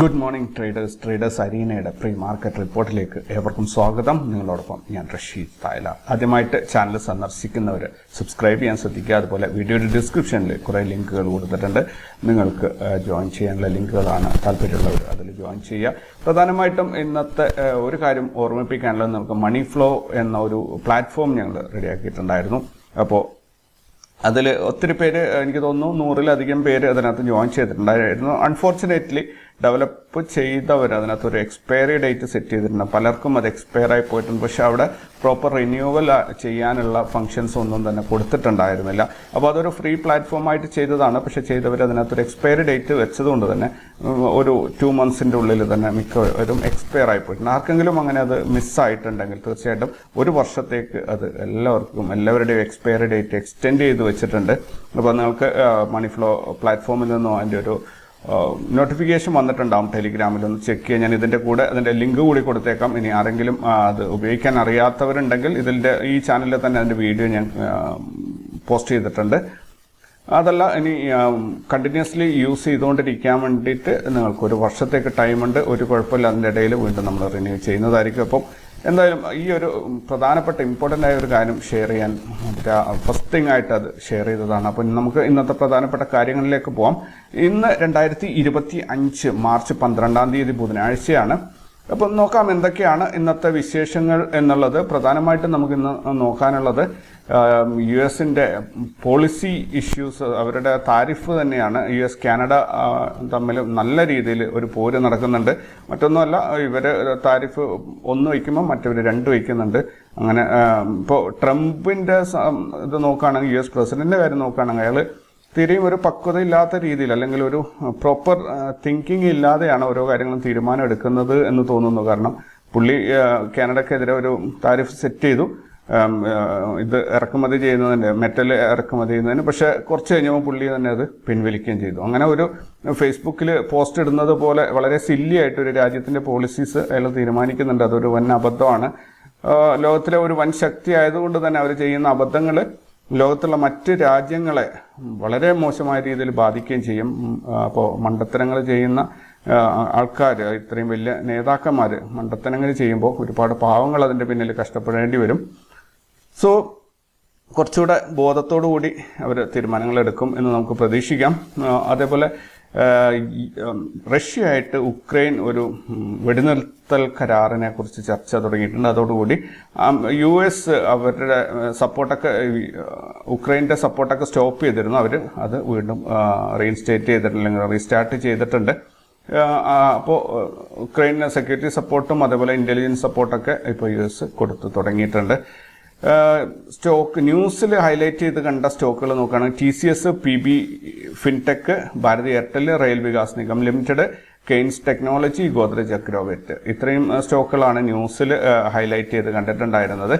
Good morning traders traders അരീനയുടെ pre market റിപ്പോർട്ടിലേക്ക് ഏവർക്കും സ്വാഗതം. നിങ്ങളോടൊപ്പം ഞാൻ റഷീദ് തായല. ആദ്യമായിട്ട് ചാനൽ സന്ദർശിക്കുന്നവർ സബ്സ്ക്രൈബ് ചെയ്യാൻ ശ്രദ്ധിക്കുക. അതുപോലെ വീഡിയോയുടെ ഡിസ്ക്രിപ്ഷനിൽ കുറേ ലിങ്കുകൾ കൊടുത്തിട്ടുണ്ട്. നിങ്ങൾക്ക് ജോയിൻ ചെയ്യാനുള്ള ലിങ്കുകളാണ് താല്പര്യമുള്ളവർ അതിൽ ജോയിൻ ചെയ്യുക. പ്രധാനമായിട്ടും ഇന്നത്തെ ഒരു കാര്യം ഓർമ്മിപ്പിക്കാനുള്ളത് നമുക്ക് മണി ഫ്ലോ എന്ന ഒരു പ്ലാറ്റ്ഫോം ഞങ്ങൾ റെഡിയാക്കിയിട്ടുണ്ടായിരുന്നു. അപ്പോൾ അതിൽ ഒത്തിരി പേര് എനിക്ക് തോന്നുന്നു നൂറിലധികം പേര് അതിനകത്ത് ജോയിൻ ചെയ്തിട്ടുണ്ടായിരുന്നു. അൺഫോർച്ചുനേറ്റ്ലി ഡെവലപ്പ് ചെയ്തവർ അതിനകത്ത് ഒരു എക്സ്പയറി ഡേറ്റ് സെറ്റ് ചെയ്തിട്ടുണ്ട്. പലർക്കും അത് എക്സ്പയർ ആയി പോയിട്ടുണ്ട്. പക്ഷേ അവിടെ പ്രോപ്പർ റിന്യൂവൽ ചെയ്യാനുള്ള ഫങ്ഷൻസ് ഒന്നും തന്നെ കൊടുത്തിട്ടുണ്ടായിരുന്നില്ല. അപ്പോൾ അതൊരു ഫ്രീ പ്ലാറ്റ്ഫോം ആയിട്ട് ചെയ്തതാണ്. പക്ഷേ ചെയ്തവർ അതിനകത്ത് ഒരു എക്സ്പയറി ഡേറ്റ് വെച്ചതുകൊണ്ട് തന്നെ ഒരു ടു മന്ത്സിന്റെ ഉള്ളിൽ തന്നെ മിക്കവരും എക്സ്പയർ ആയി പോയിട്ടുണ്ട്. ആർക്കെങ്കിലും അങ്ങനെ അത് മിസ്സായിട്ടുണ്ടെങ്കിൽ തീർച്ചയായിട്ടും ഒരു വർഷത്തേക്ക് അത് എല്ലാവർക്കും എല്ലാവരുടെയും എക്സ്പയറി ഡേറ്റ് എക്സ്റ്റെൻഡ് ചെയ്ത് വെച്ചിട്ടുണ്ട്. അപ്പോൾ നിങ്ങൾക്ക് മണി ഫ്ലോ പ്ലാറ്റ്ഫോമിൽ നിന്നോ അതിന്റെ ഒരു നോട്ടിഫിക്കേഷൻ വന്നിട്ടുണ്ടാവും ടെലിഗ്രാമിൽ ഒന്ന് ചെക്ക് ചെയ്യാൻ ഞാൻ ഇതിന്റെ കൂടെ അതിന്റെ ലിങ്ക് കൂടി കൊടുത്തേക്കാം. ഇനി ആരെങ്കിലും അത് ഉപയോഗിക്കാൻ അറിയാത്തവരുണ്ടെങ്കിൽ ഇതിന്റെ ഈ ചാനലിൽ തന്നെ അതിന്റെ വീഡിയോ ഞാൻ പോസ്റ്റ് ചെയ്തിട്ടുണ്ട്. അതല്ല ഇനി കണ്ടിന്യൂസ്ലി യൂസ് ചെയ്തുകൊണ്ടിരിക്കാൻ വേണ്ടിയിട്ട് നിങ്ങൾക്ക് ഒരു വർഷത്തേക്ക് ടൈമുണ്ട് ഒരു കുഴപ്പമില്ല. അതിന്റെ ഇടയിൽ വീണ്ടും നമ്മൾ റിന്യൂ ചെയ്യുന്നതായിരിക്കും. അപ്പം എന്തായാലും ഈ ഒരു പ്രധാനപ്പെട്ട ഇമ്പോർട്ടന്റ് ആയ ഒരു കാര്യം ഷെയർ ചെയ്യാൻ ഫസ്റ്റ് തിങ് ആയിട്ട് അത് ഷെയർ ചെയ്തതാണ്. അപ്പം നമുക്ക് ഇന്നത്തെ പ്രധാനപ്പെട്ട കാര്യങ്ങളിലേക്ക് പോവാം. ഇന്ന് രണ്ടായിരത്തി ഇരുപത്തി അഞ്ച് മാർച്ച് പന്ത്രണ്ടാം തീയതി ബുധനാഴ്ചയാണ്. അപ്പം നോക്കാം എന്തൊക്കെയാണ് ഇന്നത്തെ വിശേഷങ്ങൾ എന്നുള്ളത്. പ്രധാനമായിട്ടും നമുക്ക് ഇന്ന് നോക്കാനുള്ളത് യു എസിന്റെ പോളിസി ഇഷ്യൂസ് അവരുടെ താരിഫ് തന്നെയാണ്. യു എസ് കാനഡ തമ്മിൽ നല്ല രീതിയിൽ ഒരു പോര് നടക്കുന്നുണ്ട്. മറ്റൊന്നുമല്ല ഇവർ താരിഫ് ഒന്ന് വയ്ക്കുമ്പോൾ മറ്റവർ രണ്ട് വയ്ക്കുന്നുണ്ട്. അങ്ങനെ ഇപ്പോൾ ട്രംപിന്റെ ഇത് നോക്കുകയാണെങ്കിൽ യു എസ് പ്രസിഡന്റിന്റെ കാര്യം നോക്കുകയാണെങ്കിൽ അയാൾ തീരെയും ഒരു പക്വതയില്ലാത്ത രീതിയിൽ അല്ലെങ്കിൽ ഒരു പ്രോപ്പർ തിങ്കിങ് ഇല്ലാതെയാണ് ഓരോ കാര്യങ്ങളും തീരുമാനം എടുക്കുന്നത് എന്ന് തോന്നുന്നു. കാരണം പുള്ളി കാനഡക്കെതിരെ ഒരു താരിഫ് സെറ്റ് ചെയ്തു. ഇത് ഇറക്കുമതി ചെയ്യുന്നതിന്റെ മെറ്റൽ ഇറക്കുമതി ചെയ്യുന്നതിന്. പക്ഷെ കുറച്ച് കഴിഞ്ഞപ്പോൾ പുള്ളി തന്നെ അത് പിൻവലിക്കുകയും ചെയ്തു. അങ്ങനെ ഒരു ഫേസ്ബുക്കിൽ പോസ്റ്റ് ഇടുന്നത് പോലെ വളരെ സില്ലി ആയിട്ട് ഒരു രാജ്യത്തിന്റെ പോളിസീസ് അയാൾ തീരുമാനിക്കുന്നുണ്ട്. അതൊരു വൻ അബദ്ധമാണ്. ലോകത്തിലെ ഒരു വൻ ശക്തി ആയതുകൊണ്ട് തന്നെ അവർ ചെയ്യുന്ന അബദ്ധങ്ങൾ ലോകത്തുള്ള മറ്റ് രാജ്യങ്ങളെ വളരെ മോശമായ രീതിയിൽ ബാധിക്കുകയും ചെയ്യും. അപ്പോൾ മണ്ടത്തരങ്ങൾ ചെയ്യുന്ന ആൾക്കാർ ഇത്രയും വലിയ നേതാക്കന്മാർ മണ്ടത്തരങ്ങൾ ചെയ്യുമ്പോൾ ഒരുപാട് പാവങ്ങൾ അതിന്റെ പിന്നിൽ കഷ്ടപ്പെടേണ്ടി വരും. സോ കുറച്ചുകൂടെ ബോധത്തോടു കൂടി അവർ തീരുമാനങ്ങൾ എടുക്കും എന്ന് നമുക്ക് പ്രതീക്ഷിക്കാം. അതേപോലെ റഷ്യയായിട്ട് ഉക്രൈൻ ഒരു വെടിനിർത്തൽ കരാറിനെ കുറിച്ച് ചർച്ച തുടങ്ങിയിട്ടുണ്ട്. അതോടുകൂടി യു എസ് അവരുടെ സപ്പോർട്ടൊക്കെ ഉക്രൈന്റെ സപ്പോർട്ടൊക്കെ സ്റ്റോപ്പ് ചെയ്തിരുന്നു. അവർ അത് വീണ്ടും റീഇൻസ്റ്റേറ്റ് ചെയ്തിട്ടുണ്ട്. അല്ലെങ്കിൽ റീസ്റ്റാർട്ട് ചെയ്തിട്ടുണ്ട് അപ്പോൾ ഉക്രൈന് സെക്യൂരിറ്റി സപ്പോർട്ടും അതേപോലെ ഇന്റലിജൻസ് സപ്പോർട്ടൊക്കെ ഇപ്പോൾ യു എസ് കൊടുത്തു തുടങ്ങിയിട്ടുണ്ട്. സ്റ്റോക്ക് ന്യൂസിൽ ഹൈലൈറ്റ് ചെയ്ത് കണ്ട സ്റ്റോക്കുകൾ നോക്കുകയാണെങ്കിൽ T C S P B Fintech Bharat Airtel Rail Vikas Nigam Limited Kaynes Technology Godrej Agrovet. ഇത്രയും സ്റ്റോക്കുകളാണ് ന്യൂസിൽ ഹൈലൈറ്റ് ചെയ്ത് കണ്ടിട്ടുണ്ടായിരുന്നത്.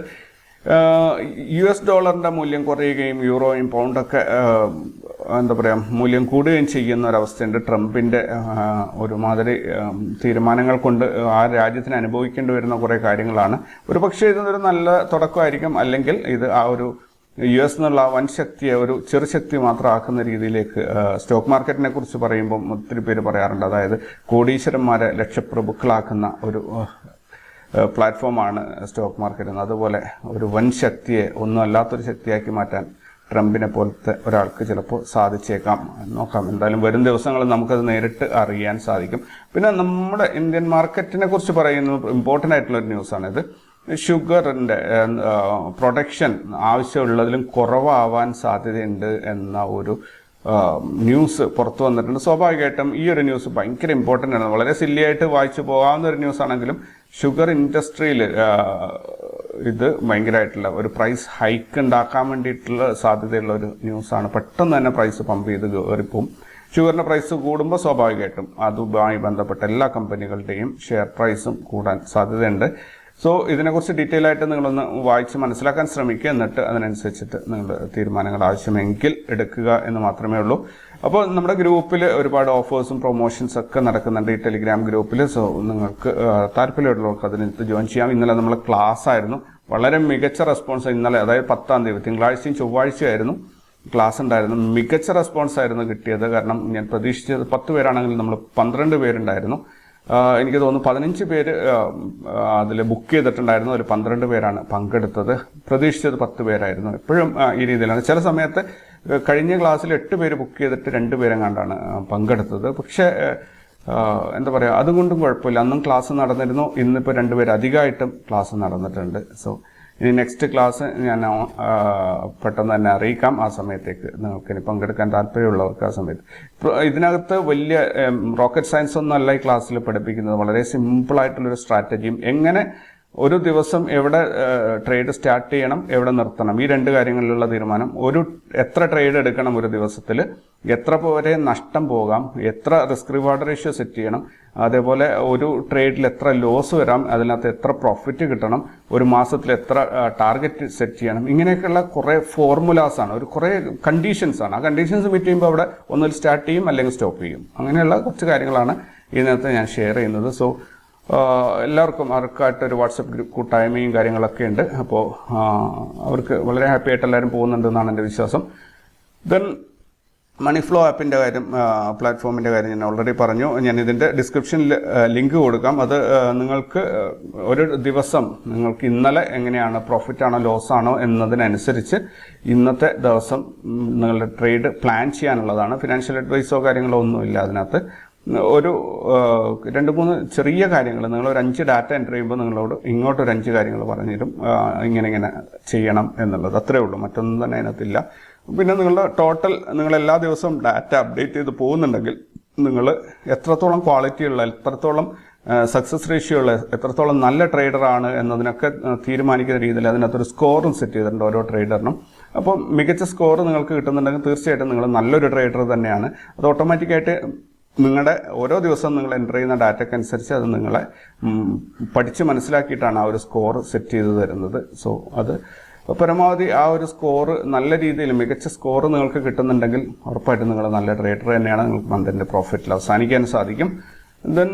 യു എസ് ഡോളറിന്റെ മൂല്യം കുറയുകയും യൂറോയും പൗണ്ടൊക്കെ എന്താ പറയുക മൂല്യം കൂടുകയും ചെയ്യുന്ന ഒരവസ്ഥയുണ്ട്. ട്രംപിന്റെ ഒരുമാതിരി തീരുമാനങ്ങൾ കൊണ്ട് ആ രാജ്യത്തിന് അനുഭവിക്കേണ്ടി വരുന്ന കുറേ കാര്യങ്ങളാണ്. ഒരു പക്ഷേ ഇതൊരു നല്ല തുടക്കമായിരിക്കും. അല്ലെങ്കിൽ ഇത് ആ ഒരു യു എസ് എന്നുള്ള വൻ ശക്തിയെ ഒരു ചെറുശക്തി മാത്രം ആക്കുന്ന രീതിയിലേക്ക് സ്റ്റോക്ക് മാർക്കറ്റിനെ കുറിച്ച് പറയുമ്പം ഒത്തിരി പേര് പറയാറുണ്ട്. അതായത് കോടീശ്വരന്മാരെ ലക്ഷപ്രഭുക്കളാക്കുന്ന ഒരു പ്ലാറ്റ്ഫോമാണ് സ്റ്റോക്ക് മാർക്കറ്റ്. അതുപോലെ ഒരു വൻ ശക്തിയെ ഒന്നും അല്ലാത്തൊരു ശക്തിയാക്കി മാറ്റാൻ ട്രംപിനെ പോലത്തെ ഒരാൾക്ക് ചിലപ്പോൾ സാധിച്ചേക്കാം. നോക്കാം. എന്തായാലും വരും ദിവസങ്ങളിൽ നമുക്കത് നേരിട്ട് അറിയാൻ സാധിക്കും. പിന്നെ നമ്മുടെ ഇന്ത്യൻ മാർക്കറ്റിനെ കുറിച്ച് പറയുന്ന ഇമ്പോർട്ടന്റ് ആയിട്ടുള്ള ഒരു ന്യൂസാണിത് ഷുഗറിന്റെ പ്രൊഡക്ഷൻ ആവശ്യമുള്ളതിലും കുറവാവാൻ സാധ്യതയുണ്ട് എന്ന ഒരു ന്യൂസ് പുറത്തു വന്നിട്ടുണ്ട്. സ്വാഭാവികമായിട്ടും ഈ ഒരു ന്യൂസ് ഭയങ്കര ഇമ്പോർട്ടന്റ് ആണ്. വളരെ സില്ലിയായിട്ട് വായിച്ചു പോകാവുന്ന ഒരു ന്യൂസ് ആണെങ്കിലും ഷുഗർ ഇൻഡസ്ട്രിയിൽ ഇത് ഭയങ്കരമായിട്ടുള്ള ഒരു പ്രൈസ് ഹൈക്ക് ഉണ്ടാക്കാൻ വേണ്ടിയിട്ടുള്ള സാധ്യതയുള്ള ഒരു ന്യൂസാണ് പെട്ടെന്ന് തന്നെ പ്രൈസ് പമ്പ് ചെയ്ത് കയറിപ്പോവും ഷുഗറിന്റെ പ്രൈസ് കൂടുമ്പോൾ സ്വാഭാവികമായിട്ടും അതുമായി ബന്ധപ്പെട്ട എല്ലാ കമ്പനികളുടെയും ഷെയർ പ്രൈസും കൂടാൻ സാധ്യതയുണ്ട്. സോ ഇതിനെക്കുറിച്ച് ഡീറ്റെയിൽ ആയിട്ട് നിങ്ങളൊന്ന് വായിച്ച് മനസ്സിലാക്കാൻ ശ്രമിക്കുക. എന്നിട്ട് അതിനനുസരിച്ചിട്ട് നിങ്ങൾ തീരുമാനങ്ങൾ ആവശ്യമെങ്കിൽ എടുക്കുക എന്ന് മാത്രമേ ഉള്ളൂ. അപ്പോൾ നമ്മുടെ ഗ്രൂപ്പിൽ ഒരുപാട് ഓഫേഴ്സും പ്രൊമോഷൻസ് ഒക്കെ നടക്കുന്നുണ്ട്. ഈ ടെലിഗ്രാം ഗ്രൂപ്പിൽ സോ നിങ്ങൾക്ക് താല്പര്യമുള്ളവർക്ക് അതിനകത്ത് ജോയിൻ ചെയ്യാം. ഇന്നലെ നമ്മൾ ക്ലാസ് ആയിരുന്നു. വളരെ മികച്ച റെസ്പോൺസ് ഇന്നലെ അതായത് പത്താം തീയതി തിങ്കളാഴ്ചയും ചൊവ്വാഴ്ചയായിരുന്നു ക്ലാസ് ഉണ്ടായിരുന്നു മികച്ച റെസ്പോൺസ് ആയിരുന്നു കിട്ടിയത്. കാരണം ഞാൻ പ്രതീക്ഷിച്ചത് പത്ത് പേരാണെങ്കിൽ നമ്മൾ പന്ത്രണ്ട് പേരുണ്ടായിരുന്നു. എനിക്ക് തോന്നുന്നു പതിനഞ്ച് പേര് അതിൽ ബുക്ക് ചെയ്തിട്ടുണ്ടായിരുന്നു ഒരു പന്ത്രണ്ട് പേരാണ് പങ്കെടുത്തത്. പ്രതീക്ഷിച്ചത് പത്ത് പേരായിരുന്നു. എപ്പോഴും ഈ രീതിയിലാണ്. ചില സമയത്ത് കഴിഞ്ഞ ക്ലാസ്സിൽ എട്ട് പേര് ബുക്ക് ചെയ്തിട്ട് രണ്ട് പേരെങ്ങാണ്ടാണ് പങ്കെടുത്തത്. പക്ഷേ എന്താ പറയുക അതുകൊണ്ടും കുഴപ്പമില്ല. അന്നും ക്ലാസ് നടന്നിരുന്നു. ഇന്നിപ്പോൾ രണ്ടുപേരധികമായിട്ടും ക്ലാസ് നടന്നിട്ടുണ്ട്. സോ ഇനി നെക്സ്റ്റ് ക്ലാസ് ഞാൻ പെട്ടെന്ന് തന്നെ അറിയിക്കാം. ആ സമയത്തേക്ക് നിങ്ങൾക്ക് ഇനി പങ്കെടുക്കാൻ താല്പര്യമുള്ളവർക്ക് ആ സമയത്ത്. ഇതിനകത്ത് വലിയ റോക്കറ്റ് സയൻസ് ഒന്നും അല്ല ഈ ക്ലാസ്സിൽ പഠിപ്പിക്കുന്നത്. വളരെ സിമ്പിളായിട്ടുള്ളൊരു സ്ട്രാറ്റജിയും എങ്ങനെ ഒരു ദിവസം എവിടെ ട്രേഡ് സ്റ്റാർട്ട് ചെയ്യണം എവിടെ നിർത്തണം? ഈ രണ്ട് കാര്യങ്ങളിലുള്ള തീരുമാനം. ഒരു എത്ര ട്രേഡ് എടുക്കണം ഒരു ദിവസത്തിൽ എത്ര വരെ നഷ്ടം പോകാം എത്ര റിസ്ക് റിവാർഡ് റേഷ്യോ സെറ്റ് ചെയ്യണം അതേപോലെ ഒരു ട്രേഡിൽ എത്ര ലോസ് വരാം അതിനകത്ത് എത്ര പ്രോഫിറ്റ് കിട്ടണം ഒരു മാസത്തിൽ എത്ര ടാർഗറ്റ് സെറ്റ് ചെയ്യണം ഇങ്ങനെയൊക്കെയുള്ള കുറേ ഫോർമുലാസ് ആണ് ഒരു കുറേ ആണ്. ആ കണ്ടീഷൻസ് മീറ്റ് ചെയ്യുമ്പോൾ അവിടെ ഒന്നിൽ സ്റ്റാർട്ട് ചെയ്യും അല്ലെങ്കിൽ സ്റ്റോപ്പ് ചെയ്യും. അങ്ങനെയുള്ള കുറച്ച് കാര്യങ്ങളാണ് ഇതിനകത്ത് ഞാൻ ഷെയർ ചെയ്യുന്നത്. സോ എല്ലാവർക്കും അവർക്കായിട്ട് ഒരു വാട്സപ്പ് ഗ്രൂപ്പ് കൂട്ടായ്മയും കാര്യങ്ങളൊക്കെ ഉണ്ട്. അപ്പോൾ അവർക്ക് വളരെ ഹാപ്പി ആയിട്ട് എല്ലാവരും പോകുന്നുണ്ടെന്നാണ് എന്റെ വിശ്വാസം. ദെൻ മണി ഫ്ലോ ആപ്പിന്റെ കാര്യം പ്ലാറ്റ്ഫോമിന്റെ കാര്യം ഞാൻ ഓൾറെഡി പറഞ്ഞു. ഞാൻ ഇതിന്റെ ഡിസ്ക്രിപ്ഷനിൽ ലിങ്ക് കൊടുക്കാം. അത് നിങ്ങൾക്ക് ഒരു ദിവസം നിങ്ങൾക്ക് ഇന്നലെ എങ്ങനെയാണ് പ്രോഫിറ്റ് ആണോ ലോസ് ആണോ എന്നതിനനുസരിച്ച് ഇന്നത്തെ ദിവസം നിങ്ങളുടെ ട്രേഡ് പ്ലാൻ ചെയ്യാനുള്ളതാണ്. ഫിനാൻഷ്യൽ അഡ്വൈസോ കാര്യങ്ങളോ ഒന്നുമില്ല അതിനകത്ത്. ഒരു രണ്ട് മൂന്ന് ചെറിയ കാര്യങ്ങൾ. നിങ്ങൾ ഒരു അഞ്ച് ഡാറ്റ എന്റർ ചെയ്യുമ്പോൾ നിങ്ങളോട് ഇങ്ങോട്ട് ഒരു അഞ്ച് കാര്യങ്ങൾ പറഞ്ഞു തരും ഇങ്ങനെ ഇങ്ങനെ ചെയ്യണം എന്നുള്ളത്. അത്രേ ഉള്ളൂ. മറ്റൊന്നും തന്നെ അതിനകത്തില്ല. പിന്നെ നിങ്ങളുടെ ടോട്ടൽ നിങ്ങൾ എല്ലാ ദിവസവും ഡാറ്റ അപ്ഡേറ്റ് ചെയ്ത് പോകുന്നുണ്ടെങ്കിൽ നിങ്ങൾ എത്രത്തോളം ക്വാളിറ്റി ഉള്ള എത്രത്തോളം സക്സസ് റേഷ്യോ ഉള്ള എത്രത്തോളം നല്ല ട്രേഡർ ആണ് എന്നതിനൊക്കെ തീരുമാനിക്കുന്ന രീതിയിൽ അതിനകത്തൊരു സ്കോറും സെറ്റ് ചെയ്തിട്ടുണ്ട് ഓരോ ട്രേഡറിനും അപ്പോൾ മികച്ച സ്കോർ നിങ്ങൾക്ക് കിട്ടുന്നുണ്ടെങ്കിൽ തീർച്ചയായിട്ടും നിങ്ങൾ നല്ലൊരു ട്രേഡർ തന്നെയാണ്. അത് ഓട്ടോമാറ്റിക്കായിട്ട് നിങ്ങളുടെ ഓരോ ദിവസവും നിങ്ങൾ എന്റർ ചെയ്യുന്ന ഡാറ്റയ്ക്ക് അനുസരിച്ച് അത് നിങ്ങളെ പഠിച്ച് മനസ്സിലാക്കിയിട്ടാണ് ആ ഒരു സ്കോർ സെറ്റ് ചെയ്ത് തരുന്നത്. സോ അത് പരമാവധി ആ ഒരു സ്കോർ നല്ല രീതിയിൽ മികച്ച സ്കോർ നിങ്ങൾക്ക് കിട്ടുന്നുണ്ടെങ്കിൽ ഉറപ്പായിട്ടും നിങ്ങൾ നല്ല ട്രേഡർ തന്നെയാണ് നിങ്ങൾക്ക് മന്തിന്റെ പ്രോഫിറ്റിൽ അവസാനിക്കാൻ സാധിക്കും. ദെൻ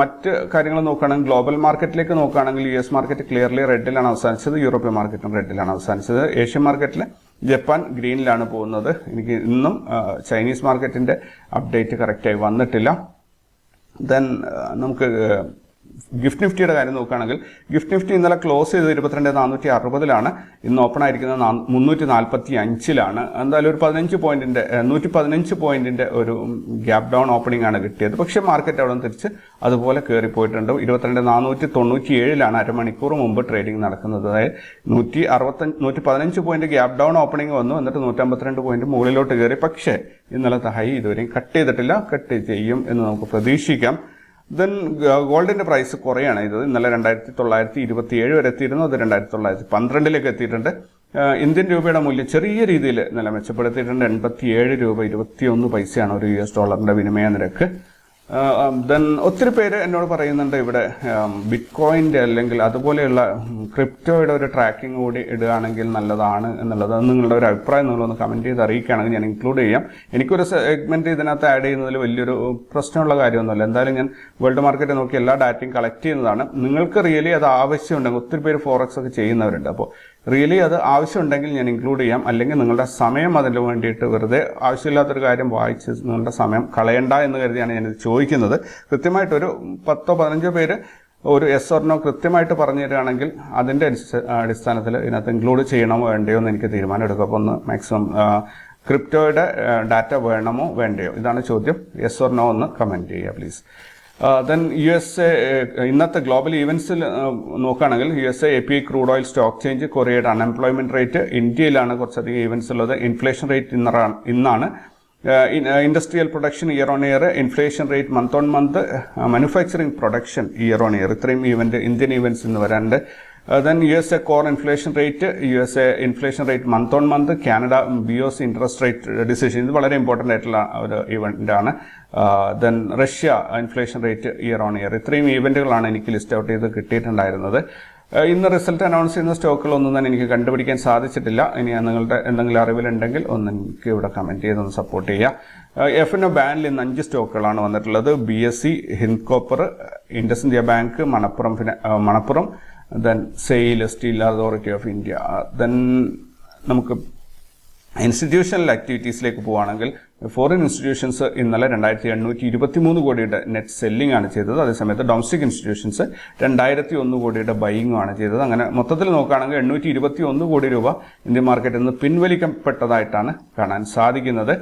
മറ്റ് കാര്യങ്ങൾ നോക്കുകയാണെങ്കിൽ ഗ്ലോബൽ മാർക്കറ്റിലേക്ക് നോക്കുകയാണെങ്കിൽ യു എസ് മാർക്കറ്റ് ക്ലിയർലി റെഡിലാണ് അവസാനിച്ചത് യൂറോപ്യൻ മാർക്കറ്റും റെഡിലാണ് അവസാനിച്ചത്. ഏഷ്യൻ മാർക്കറ്റിൽ ജപ്പാൻ ഗ്രീനിലാണ് പോകുന്നത്. എനിക്ക് ഇന്നും ചൈനീസ് മാർക്കറ്റിന്റെ അപ്ഡേറ്റ് കറക്റ്റായി വന്നിട്ടില്ല. ദെൻ നമുക്ക് ഗിഫ്റ്റ് നിഫ്റ്റിയുടെ കാര്യം നോക്കുകയാണെങ്കിൽ ഗിഫ്റ്റ് നിഫ്റ്റി ഇന്നലെ ക്ലോസ് ചെയ്ത് ഇരുപത്തിരണ്ട് നാനൂറ്റി അറുപതിലാണ്. ഇന്ന് ഓപ്പൺ ആയിരിക്കുന്നത് മുന്നൂറ്റി നാൽപ്പത്തി അഞ്ചിലാണ്. എന്തായാലും ഒരു പതിനഞ്ച് പോയിന്റിന്റെ നൂറ്റി പതിനഞ്ച് പോയിന്റിന്റെ ഒരു ഗ്യാപ് ഡൗൺ ഓപ്പണിംഗ് ആണ് കിട്ടിയത്. പക്ഷെ മാർക്കറ്റ് അവിടെ തിരിച്ച് അതുപോലെ കയറി പോയിട്ടുണ്ട്. ഇരുപത്തിരണ്ട് നാനൂറ്റി തൊണ്ണൂറ്റി ഏഴിലാണ് അരമണിക്കൂർ മുമ്പ് ട്രേഡിംഗ് നടക്കുന്നത്. അതായത് നൂറ്റി അറുപത്തഞ്ച് നൂറ്റി പതിനഞ്ച് പോയിന്റ് ഗ്യാപ് ഡൗൺ ഓപ്പണിംഗ് വന്നു. എന്നിട്ട് നൂറ്റമ്പത്തിരണ്ട് പോയിന്റ് മുകളിലോട്ട് കയറി പക്ഷേ ഇന്നലത്തെ ഹൈ ഇതുവരെയും കട്ട് ചെയ്തിട്ടില്ല. കട്ട് ചെയ്യും എന്ന് നമുക്ക് പ്രതീക്ഷിക്കാം. ദെൻ ഗോൾഡിന്റെ പ്രൈസ് കുറയാണ്. ഇത് ഇന്നലെ രണ്ടായിരത്തി തൊള്ളായിരത്തി ഇരുപത്തി ഏഴ് വരെ എത്തിയിരുന്നു. അത് രണ്ടായിരത്തി തൊള്ളായിരത്തി പന്ത്രണ്ടിലേക്ക് എത്തിയിട്ടുണ്ട് ഇന്ത്യൻ രൂപയുടെ മൂല്യം ചെറിയ രീതിയിൽ നില മെച്ചപ്പെടുത്തിയിട്ടുണ്ട്. എൺപത്തി ഏഴ് രൂപ ഇരുപത്തിയൊന്ന് പൈസയാണ് ഒരു യു എസ് ഡോളറിന്റെ വിനിമയ നിരക്ക്. ദെൻ ഒത്തിരി പേര് എന്നോട് പറയുന്നുണ്ട് ഇവിടെ ബിറ്റ് കോയിന്റെ അല്ലെങ്കിൽ അതുപോലെയുള്ള ക്രിപ്റ്റോയുടെ ഒരു ട്രാക്കിംഗ് കൂടി ഇടുകയാണെങ്കിൽ നല്ലതാണ് എന്നുള്ളത്. നിങ്ങളുടെ ഒരു അഭിപ്രായം നിങ്ങളൊന്ന് കമന്റ് ചെയ്ത് അറിയിക്കുകയാണെങ്കിൽ ഞാൻ ഇൻക്ലൂഡ് ചെയ്യാം. എനിക്കൊരു സെഗ്മെന്റ് ഇതിനകത്ത് ആഡ് ചെയ്യുന്നതിൽ വലിയൊരു പ്രശ്നമുള്ള കാര്യമൊന്നുമില്ല. എന്തായാലും ഞാൻ വേൾഡ് മാർക്കറ്റ് നോക്കി എല്ലാ ഡാറ്റയും കളക്ട് ചെയ്യുന്നതാണ്. നിങ്ങൾക്ക് റിയലി അത് ആവശ്യമുണ്ടെങ്കിൽ ഒത്തിരി പേര് ഫോറക്സ് ഒക്കെ ചെയ്യുന്നവരുണ്ട്. അപ്പോൾ റിയലി അത് ആവശ്യമുണ്ടെങ്കിൽ ഞാൻ ഇൻക്ലൂഡ് ചെയ്യാം. അല്ലെങ്കിൽ നിങ്ങളുടെ സമയം അതിന് വേണ്ടിയിട്ട് വെറുതെ ആവശ്യമില്ലാത്തൊരു കാര്യം വായിച്ച് നിങ്ങളുടെ സമയം കളയണ്ട എന്ന് കരുതിയാണ് ഞാനിത് ചോദിക്കുന്നത്. കൃത്യമായിട്ടൊരു പത്തോ പതിനഞ്ചോ പേര് ഒരു എസ് ഓർനോ കൃത്യമായിട്ട് പറഞ്ഞു തരികയാണെങ്കിൽ അതിന്റെ അടിസ്ഥാനത്തിൽ ഇതിനകത്ത് ഇൻക്ലൂഡ് ചെയ്യണമോ വേണ്ടയോ എന്ന് എനിക്ക് തീരുമാനം എടുക്കും. അപ്പോൾ ഒന്ന് മാക്സിമം ക്രിപ്റ്റോയുടെ ഡാറ്റ വേണമോ വേണ്ടയോ? ഇതാണ് ചോദ്യം. എസ് ഓർ നോ ഒന്ന് കമന്റ് ചെയ്യുക please then U S A ഇന്നത്തെ ഗ്ലോബൽ ഈവൻസിൽ നോക്കുകയാണെങ്കിൽ U S A P crude oil stock change കൊറിയയുടെ അൺഎംപ്ലോയ്മെന്റ് റേറ്റ് ഇന്ത്യയിലാണ് കുറച്ചധികം ഈവൻസ് ഉള്ളത്. ഇൻഫ്ലേഷൻ റേറ്റ് ഇന്നറാണ് ഇന്നാണ്. Industrial production year on year inflation rate month on month manufacturing production year on year ഇത്രയും ഈവന്റ് ഇന്ത്യൻ ഈവൻസ് ഇന്ന് വരാണ്ട് S A core inflation rate U S A inflation rate month on month Canada B Os interest rate decision ഇത് വളരെ important ആയിട്ടുള്ള ഒരു event ആണ്. Then Russia inflation rate year on year ഇത്രയും ഈവന്റുകളാണ് എനിക്ക് ലിസ്റ്റ് ഔട്ട് ചെയ്ത് കിട്ടിയിട്ടുണ്ടായിരുന്നത്. ഇന്ന് റിസൾട്ട് അനൗൺസ് ചെയ്യുന്ന സ്റ്റോക്കുകളൊന്നും തന്നെ എനിക്ക് കണ്ടുപിടിക്കാൻ സാധിച്ചിട്ടില്ല. ഇനി നിങ്ങളുടെ എന്തെങ്കിലും അറിവിലുണ്ടെങ്കിൽ ഒന്ന് എനിക്ക് ഇവിടെ കമന്റ് ചെയ്ത് ഒന്ന് സപ്പോർട്ട് ചെയ്യുക എഫ് എൻ ഒ ബാനിൽ ഇന്ന് അഞ്ച് സ്റ്റോക്കുകളാണ് വന്നിട്ടുള്ളത്. B S C Hind Copper IndusInd Bank Manappuram Manappuram then SAIL Steel Authority of India then നമുക്ക് ഇൻസ്റ്റിറ്റ്യൂഷണൽ ആക്ടിവിറ്റീസിലേക്ക് പോവുകയാണെങ്കിൽ ഫോറിൻ ഇൻസ്റ്റിറ്റ്യൂഷൻസ് ഇന്നലെ രണ്ടായിരത്തി എണ്ണൂറ്റി ഇരുപത്തി മൂന്ന് കോടിയുടെ നെറ്റ് സെല്ലിംഗ് ആണ് ചെയ്തത്. അതേസമയത്ത് ഡൊമസ്റ്റിക് ഇൻസ്റ്റിറ്റ്യൂഷൻസ് രണ്ടായിരത്തി ഒന്ന് കോടിയുടെ ബൈയിങ്ങും ആണ് ചെയ്തത്. അങ്ങനെ മൊത്തത്തിൽ നോക്കുകയാണെങ്കിൽ എണ്ണൂറ്റി ഇരുപത്തി ഒന്ന് കോടി രൂപ ഇന്ത്യൻ മാർക്കറ്റിൽ നിന്ന് പിൻവലിക്കപ്പെട്ടതായിട്ടാണ് കാണാൻ സാധിക്കുന്നത്.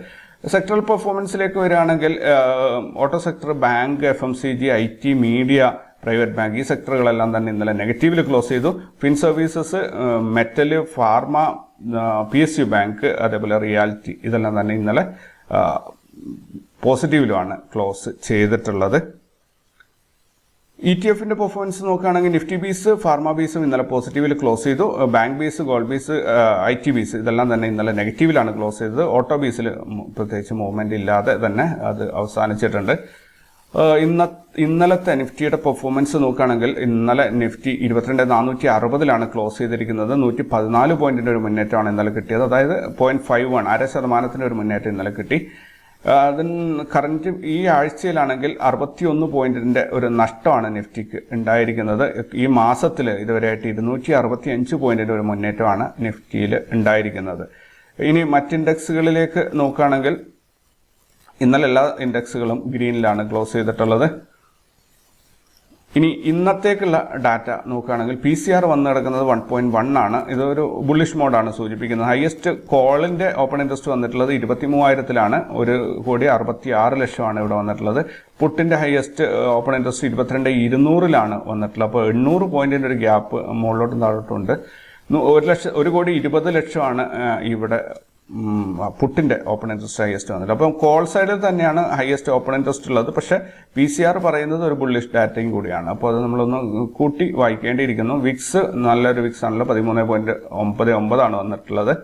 സെക്ടറൽ പെർഫോമൻസിലേക്ക് വരികയാണെങ്കിൽ auto sector bank F M C G I T media private bank. ഈ സെക്ടറുകളെല്ലാം തന്നെ ഇന്നലെ നെഗറ്റീവിൽ ക്ലോസ് ചെയ്തു. Fin services metal pharma P S U bank അതേപോലെ റിയാലിറ്റി ഇതെല്ലാം തന്നെ ഇന്നലെ പോസിറ്റീവിലുമാണ് ക്ലോസ് ചെയ്തിട്ടുള്ളത്. ഇ ടി എഫിന്റെ പെർഫോമൻസ് നോക്കുകയാണെങ്കിൽ നിഫ്റ്റി ബീസ് ഫാർമ ബീസും ഇന്നലെ പോസിറ്റീവിൽ ക്ലോസ് ചെയ്തു. Bank BeES gold BeES I T BeES ഇതെല്ലാം തന്നെ ഇന്നലെ നെഗറ്റീവിലാണ് ക്ലോസ് ചെയ്തത്. ഓട്ടോ ബീസിൽ പ്രത്യേകിച്ച് മൂവ്മെന്റ് ഇല്ലാതെ തന്നെ അത് അവസാനിച്ചിട്ടുണ്ട്. ഇന്ന ഇന്നലത്തെ നിഫ്റ്റിയുടെ പെർഫോമൻസ് നോക്കുകയാണെങ്കിൽ ഇന്നലെ നിഫ്റ്റി ഇരുപത്തിരണ്ട് നാനൂറ്റി അറുപതിലാണ് ക്ലോസ് ചെയ്തിരിക്കുന്നത്. നൂറ്റി പതിനാല് പോയിന്റിന്റെ ഒരു മുന്നേറ്റമാണ് ഇന്നലെ കിട്ടിയത്. അതായത് പോയിന്റ് ഫൈവ് വൺ അര ശതമാനത്തിന്റെ ഒരു മുന്നേറ്റം ഇന്നലെ കിട്ടി. അതിന് കറന്റ് ഈ ആഴ്ചയിലാണെങ്കിൽ അറുപത്തിയൊന്ന് പോയിന്റിന്റെ ഒരു നഷ്ടമാണ് നിഫ്റ്റിക്ക് ഉണ്ടായിരിക്കുന്നത്. ഈ മാസത്തിൽ ഇതുവരെയായിട്ട് ഇരുന്നൂറ്റി അറുപത്തി അഞ്ച് പോയിന്റിന്റെ ഒരു മുന്നേറ്റമാണ് നിഫ്റ്റിയിൽ ഉണ്ടായിരിക്കുന്നത്. ഇനി മറ്റ് ഇൻഡെക്സുകളിലേക്ക് നോക്കുകയാണെങ്കിൽ ഇന്നലെ എല്ലാ ഇൻഡെക്സുകളും ഗ്രീനിലാണ് ക്ലോസ് ചെയ്തിട്ടുള്ളത്. ഇനി ഇന്നത്തേക്കുള്ള ഡാറ്റ നോക്കുകയാണെങ്കിൽ പി സി ആർ വന്ന് കിടക്കുന്നത് വൺ പോയിന്റ് വൺ ആണ്. ഇതൊരു ബുള്ളിഷ് മോഡാണ് സൂചിപ്പിക്കുന്നത്. ഹയസ്റ്റ് കോളിന്റെ ഓപ്പൺ ഇൻട്രസ്റ്റ് വന്നിട്ടുള്ളത് ഇരുപത്തി മൂവായിരത്തിലാണ് ഒരു കോടി അറുപത്തി ആറ് ലക്ഷമാണ് ഇവിടെ വന്നിട്ടുള്ളത്. പുട്ടിന്റെ ഹയസ്റ്റ് ഓപ്പൺ ഇൻട്രസ്റ്റ് ഇരുപത്തിരണ്ട് ഇരുന്നൂറിലാണ് വന്നിട്ടുള്ളത്. അപ്പോൾ എണ്ണൂറ് പോയിന്റിന്റെ ഒരു ഗ്യാപ്പ് മുകളിലോട്ടും താഴോട്ടുണ്ട്. ഒരു ലക്ഷം ഒരു കോടി ഇരുപത് ലക്ഷമാണ് ഇവിടെ പുട്ടിന്റെ ഓപ്പൺ ഇൻട്രസ്റ്റ് ഹയസ്റ്റ് വന്നത് അപ്പം കോൾ സൈഡിൽ തന്നെയാണ് ഹയസ്റ്റ് ഓപ്പൺ ഇൻട്രസ്റ്റ് ഉള്ളത്. പക്ഷേ പി സി ആർ പറയുന്നത് ഒരു ബുള്ളിഷ് ഡാറ്റയും കൂടിയാണ്. അപ്പോൾ അത് നമ്മളൊന്ന് കൂട്ടി വായിക്കേണ്ടിയിരിക്കുന്നു. വിക്സ് നല്ലൊരു വിക്സ് ആണല്ലോ. പതിമൂന്ന് പോയിന്റ് ഒമ്പത് ഒമ്പതാണ് വന്നിട്ടുള്ളത്.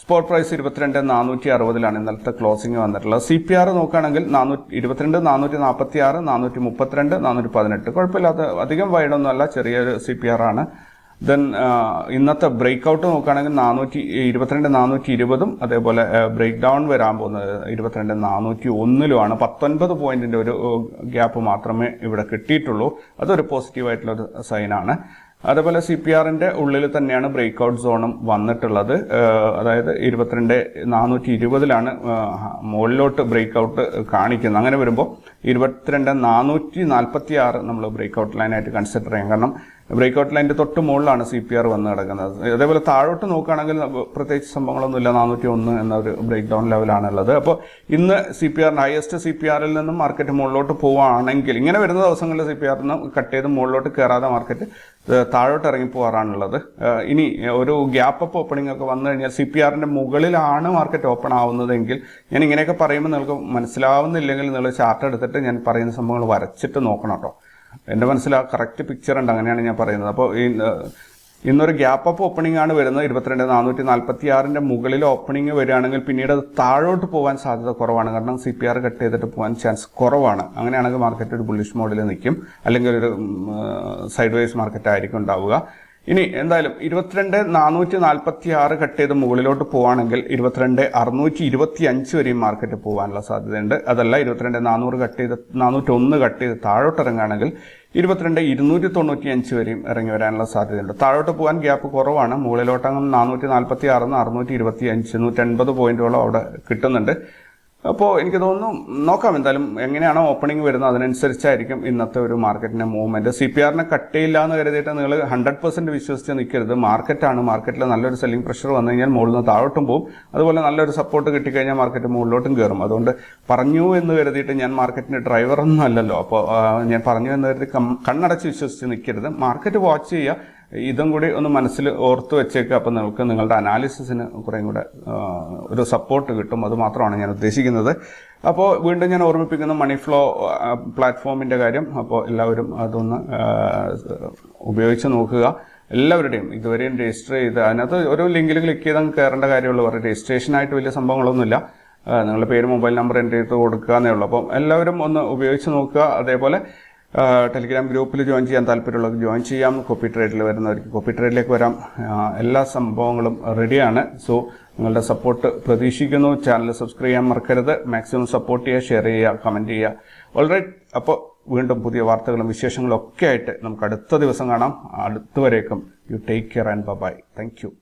സ്പോട്ട് പ്രൈസ് ഇരുപത്തിരണ്ട് നാനൂറ്റി അറുപതിലാണ് ഇന്നലത്തെ ക്ലോസിംഗ് വന്നിട്ടുള്ളത്. സി പി ആർ നോക്കുകയാണെങ്കിൽ നാനൂറ്റി ഇരുപത്തിരണ്ട് നാനൂറ്റി നാൽപ്പത്തി ആറ് നാനൂറ്റി മുപ്പത്തിരണ്ട് നാനൂറ്റി പതിനെട്ട്. കുഴപ്പമില്ലാത്ത അധികം വൈഡൊന്നുമല്ല ചെറിയൊരു സി പി ആർ ആണ്. ദെൻ ഇന്നത്തെ ബ്രേക്ക് ഔട്ട് നോക്കുകയാണെങ്കിൽ നാനൂറ്റി ഇരുപത്തിരണ്ട് നാനൂറ്റി ഇരുപതും അതേപോലെ ബ്രേക്ക് ഡൗൺ വരാൻ പോകുന്നത് ഇരുപത്തിരണ്ട് നാനൂറ്റി ഒന്നിലുമാണ് പത്തൊൻപത് പോയിന്റിന്റെ ഒരു ഗ്യാപ്പ് മാത്രമേ ഇവിടെ കിട്ടിയിട്ടുള്ളൂ. അതൊരു പോസിറ്റീവ് ആയിട്ടുള്ള ഒരു സൈനാണ് അതേപോലെ സി പി ആറിന്റെ ഉള്ളിൽ തന്നെയാണ് ബ്രേക്ക് ഔട്ട് സോണും വന്നിട്ടുള്ളത്. അതായത് ഇരുപത്തിരണ്ട് നാനൂറ്റി ഇരുപതിലാണ് മുകളിലോട്ട് ബ്രേക്ക് ഔട്ട് കാണിക്കുന്നത്. അങ്ങനെ വരുമ്പോൾ ഇരുപത്തിരണ്ട് നാനൂറ്റി നാൽപ്പത്തി ആറ് നമ്മൾ ബ്രേക്ക് ഔട്ട് ലൈനായിട്ട് കൺസിഡർ ചെയ്യാം. കാരണം ബ്രേക്ക് ലൈന്റെ തൊട്ട് മുകളിലാണ് സി പി ആർ വന്ന് കിടക്കുന്നത് അതേപോലെ താഴോട്ട് നോക്കുകയാണെങ്കിൽ പ്രത്യേകിച്ച് സംഭവങ്ങളൊന്നുമില്ല. നാനൂറ്റി ഒന്ന് എന്ന ഒരു ബ്രേക്ക് ഡൗൺ ലെവലാണുള്ളത് അപ്പോൾ ഇന്ന് സി പി ആറിന് ഹയസ്റ്റ് സി പി ആറിൽ നിന്നും മാർക്കറ്റ് മുകളിലോട്ട് പോവുകയാണെങ്കിൽ ഇങ്ങനെ വരുന്ന ദിവസങ്ങളിൽ സി പി ആറിൽ നിന്ന് കട്ട് ചെയ്ത് മുകളിലോട്ട് കയറാതെ മാർക്കറ്റ് താഴോട്ട് ഇറങ്ങി പോകാറാണുള്ളത്. ഇനി ഒരു ഗ്യാപ്പ് അപ്പ് ഓപ്പണിംഗ് ഒക്കെ വന്നു കഴിഞ്ഞാൽ സി പി ആറിന്റെ മുകളിലാണ് മാർക്കറ്റ് ഓപ്പൺ ആവുന്നതെങ്കിൽ ഞാൻ ഇങ്ങനെയൊക്കെ പറയുമ്പോൾ നിങ്ങൾക്ക് മനസ്സിലാവുന്നില്ലെങ്കിൽ നിങ്ങൾ ചാർട്ട് എടുത്തിട്ട് ഞാൻ പറയുന്ന സംഭവങ്ങൾ വരച്ചിട്ട് നോക്കണം കേട്ടോ. എന്റെ മനസ്സിൽ ആ കറക്റ്റ് പിക്ചർ ഉണ്ട് അങ്ങനെയാണ് ഞാൻ പറയുന്നത്. അപ്പോൾ ഈ ഇന്നൊരു ഗ്യാപ്പ് അപ്പ് ഓപ്പണിംഗ് ആണ് വരുന്നത്. ഇരുപത്തിരണ്ട് നാനൂറ്റി നാൽപ്പത്തി ആറിന്റെ മുകളിൽ ഓപ്പണിംഗ് വരികയാണെങ്കിൽ പിന്നീട് അത് താഴോട്ട് പോകാൻ സാധ്യത കുറവാണ്. കാരണം സി പി ആർ കട്ട് ചെയ്തിട്ട് പോകാൻ ചാൻസ് കുറവാണ്. അങ്ങനെയാണെങ്കിൽ മാർക്കറ്റ് ഒരു ബുള്ളിഷ് മോഡിൽ നിൽക്കും. അല്ലെങ്കിൽ ഒരു സൈഡ് വൈസ് മാർക്കറ്റ് ആയിരിക്കും ഉണ്ടാവുക. ഇനി എന്തായാലും ഇരുപത്തിരണ്ട് നാനൂറ്റി നാൽപ്പത്തി ആറ് കട്ട് ചെയ്ത് മുകളിലോട്ട് പോവാണെങ്കിൽ ഇരുപത്തിരണ്ട് അറുന്നൂറ്റി ഇരുപത്തി അഞ്ച് വരെയും മാർക്കറ്റ് പോകാനുള്ള സാധ്യതയുണ്ട്. അതല്ല ഇരുപത്തിരണ്ട് നാനൂറ് കട്ട് ചെയ്ത് നാനൂറ്റി ഒന്ന് കട്ട് ചെയ്ത് താഴോട്ട് ഇറങ്ങുകയാണെങ്കിൽ ഇരുപത്തിരണ്ട് ഇരുന്നൂറ്റി തൊണ്ണൂറ്റി അഞ്ച് വരെയും ഇറങ്ങി വരാനുള്ള സാധ്യതയുണ്ട്. താഴോട്ട് പോകാൻ ഗ്യാപ്പ് കുറവാണ്. മുകളിലോട്ടങ്ങ് നാനൂറ്റി നാൽപ്പത്തി ആറിന്ന് അറുന്നൂറ്റി ഇരുപത്തി അഞ്ച് നൂറ്റി എൺപത് പോയിന്റോളം അവിടെ കിട്ടുന്നുണ്ട്. അപ്പോൾ എനിക്ക് തോന്നുന്നു നോക്കാം എന്തായാലും എങ്ങനെയാണോ ഓപ്പണിംഗ് വരുന്നത് അതിനനുസരിച്ചായിരിക്കും ഇന്നത്തെ ഒരു മാർക്കറ്റിന്റെ മൂവ്മെന്റ് സി പി ആറിനെ കട്ട് ചെയ്യില്ല എന്ന് കരുതിയിട്ട് നിങ്ങൾ ഹൺഡ്രഡ് പെർസെന്റ് വിശ്വസിച്ച് നിൽക്കരുത്. മാർക്കറ്റാണ് മാർക്കറ്റിൽ നല്ലൊരു സെല്ലിംഗ് പ്രഷർ വന്നു കഴിഞ്ഞാൽ മുകളിൽ നിന്ന് താഴോട്ടും പോകും അതുപോലെ നല്ലൊരു സപ്പോർട്ട് കിട്ടിക്കഴിഞ്ഞാൽ മാർക്കറ്റ് മുകളിലോട്ടും കയറും അതുകൊണ്ട് പറഞ്ഞു എന്ന് കരുതിയിട്ട് ഞാൻ മാർക്കറ്റിന്റെ ഡ്രൈവറൊന്നും അല്ലല്ലോ. അപ്പോൾ ഞാൻ പറഞ്ഞു എന്ന് കരുതി കണ്ണടച്ച് വിശ്വസിച്ച് നിൽക്കരുത്. മാർക്കറ്റ് വാച്ച് ചെയ്യുക. ഇതും കൂടി ഒന്ന് മനസ്സിൽ ഓർത്ത് വെച്ചേക്കുക അപ്പം നിങ്ങൾക്ക് നിങ്ങളുടെ അനാലിസിസിന് കുറേയും കൂടെ ഒരു സപ്പോർട്ട് കിട്ടും. അതുമാത്രമാണ് ഞാൻ ഉദ്ദേശിക്കുന്നത്. അപ്പോൾ വീണ്ടും ഞാൻ ഓർമ്മിപ്പിക്കുന്ന മണി ഫ്ലോ പ്ലാറ്റ്ഫോമിന്റെ കാര്യം. അപ്പോൾ എല്ലാവരും അതൊന്ന് ഉപയോഗിച്ച് നോക്കുക. എല്ലാവരുടെയും ഇതുവരെയും രജിസ്റ്റർ ചെയ്ത് അതിനകത്ത് ഒരു ലിങ്കിൽ ക്ലിക്ക് ചെയ്ത് കയറേണ്ട കാര്യമുള്ളൂ. പറയും രജിസ്ട്രേഷനായിട്ട് വലിയ സംഭവങ്ങളൊന്നുമില്ല. നിങ്ങളുടെ പേര് മൊബൈൽ നമ്പർ എന്റർ ചെയ്ത് കൊടുക്കുക എന്നേ ഉള്ളൂ. അപ്പം എല്ലാവരും ഒന്ന് ഉപയോഗിച്ച് നോക്കുക. അതേപോലെ ടെലിഗ്രാം ഗ്രൂപ്പിൽ ജോയിൻ ചെയ്യാൻ താല്പര്യമുള്ളവർക്ക് ജോയിൻ ചെയ്യാം. കോപ്പി ട്രേഡിൽ വരുന്നവർക്ക് കോപ്പി ട്രേഡിലേക്ക് വരാം. എല്ലാ സംഭവങ്ങളും റെഡിയാണ് സോ നിങ്ങളുടെ സപ്പോർട്ട് പ്രതീക്ഷിക്കുന്നു. ചാനൽ സബ്സ്ക്രൈബ് ചെയ്യാൻ മറക്കരുത്. മാക്സിമം സപ്പോർട്ട് ചെയ്യുക ഷെയർ ചെയ്യുക കമന്റ് ചെയ്യുക. ഓൾറൈറ്റ് അപ്പോൾ വീണ്ടും പുതിയ വാർത്തകളും വിശേഷങ്ങളും ഒക്കെ ആയിട്ട് നമുക്ക് അടുത്ത ദിവസം കാണാം. അടുത്തവരേക്കും. You take care and bye thank you